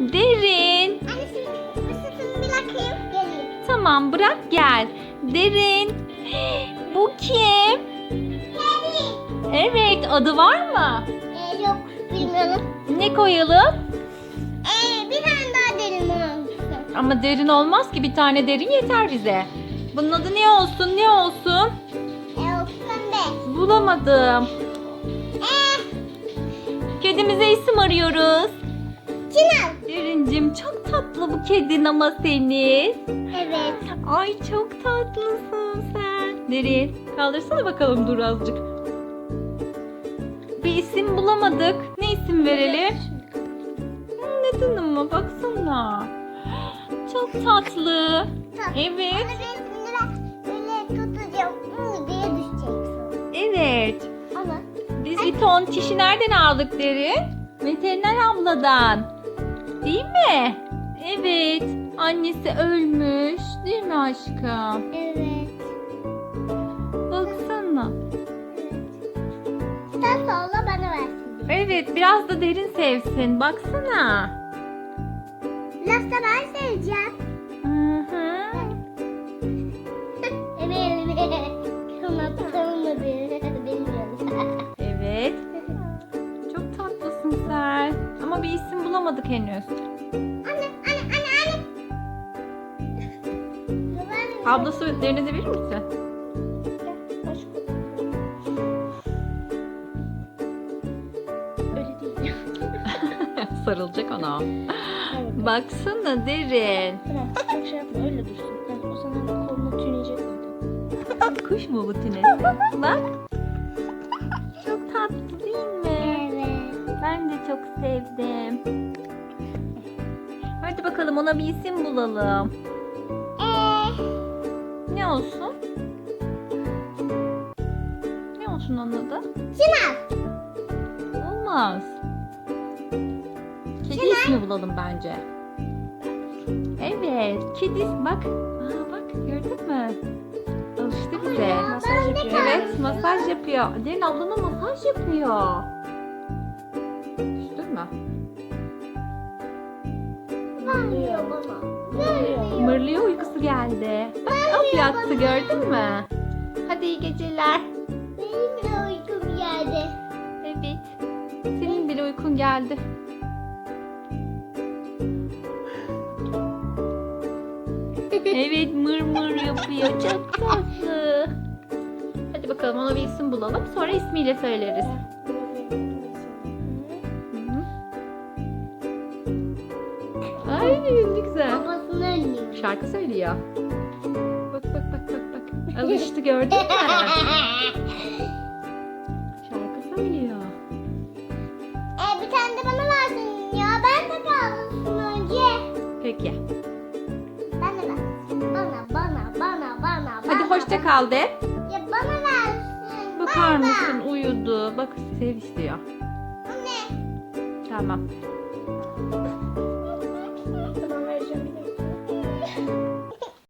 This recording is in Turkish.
Derin. Anne şimdi ısıtın bir bakayım. Geleyim. Tamam bırak gel. Derin. Bu kim? Kedi. Evet adı var mı? Ee, yok bilmiyorum. Ne koyalım? Ee, bir tane daha derin olsun. Ama derin olmaz ki bir tane derin yeter bize. Bunun adı ne olsun ne olsun? Ee, pembe. Bulamadım. Ee, Kedimize isim arıyoruz. Çınar. Derincim çok tatlı bu kedin ama senin. Evet. Ay çok tatlısın sen. Derin kaldırsana bakalım dur azıcık. Bir isim bulamadık. Ne isim verelim? Hmm, Neden ama baksana. Çok tatlı. Evet. Böyle tutacağım. Diye düşeceksin. Evet. Ama Biz bir ton çişi nereden aldık Derin? Veteriner abladan. Değil mi? Evet. Annesi ölmüş. Değil mi aşkım? evet. Baksana. Sen solla bana versin. Evet biraz da derin sevsin. Baksana. Da ben seveceğim. Ama bir isim bulamadık henüz. Anne, anne, anne, anne. Ben- Ablası derine de verir misin? Sarılacak ona. Evet. Baksana derin. Bırak, şey yapma öyle dursun. O sana koluna tüneyecek zaten. Kuş mu bu tünesi? Bak. Çok sevdim. Hadi bakalım ona bir isim bulalım. Ee, Ne olsun? Ne olsun onun adı? Çınar. Olmaz. Kedi Çınar. ismi bulalım bence. Evet. Kedi bak. Aa, bak gördün mü? Alıştı bize. Masaj yapıyor. Evet masaj yapıyor. Derin ablana masaj yapıyor. Vermiyor. Mırlıyor uykusu geldi. Bak ab yattı gördün mü? Hadi iyi geceler. Benim de uykum geldi. Evet. Senin bile uykun geldi. Evet mır mır yapıyor. Çok tatlı. Hadi bakalım ona bir isim bulalım. Sonra ismiyle söyleriz. Ay ne güzel. Babasını önlüyor. Şarkı söylüyor. Bak bak bak bak bak. Alıştı gördün mü? Şarkı söylüyor. Ee, bir tane de bana versin ya. Ben de kalsın önce. Peki. Ben de versin. Bana, bana, bana, bana, Hadi bana, hoşça kal de. Ya bana versin. Bakar bana. mısın uyudu. Bak sev istiyor. Anne. Tamam.